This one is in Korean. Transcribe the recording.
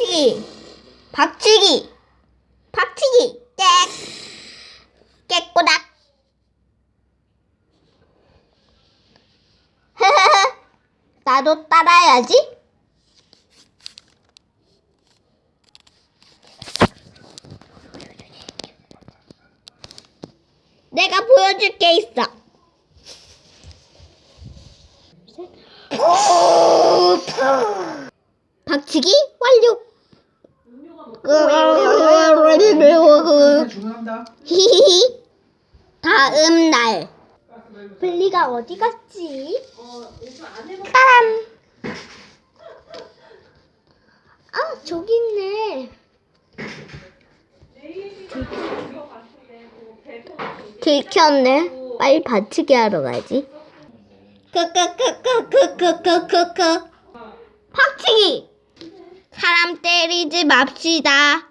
박치기. 박치기. 박치기. 깨. 깨꼬닥. 나도 따라야지. 내가 보여줄 게 있어. 박치기 완료 다음 날. 블리가 어디 갔지? 아, 저기 있네. 들켰네. 빨리 받치기 하러 가지. 크크크크크크크크크. 박치기. 때리지 맙시다.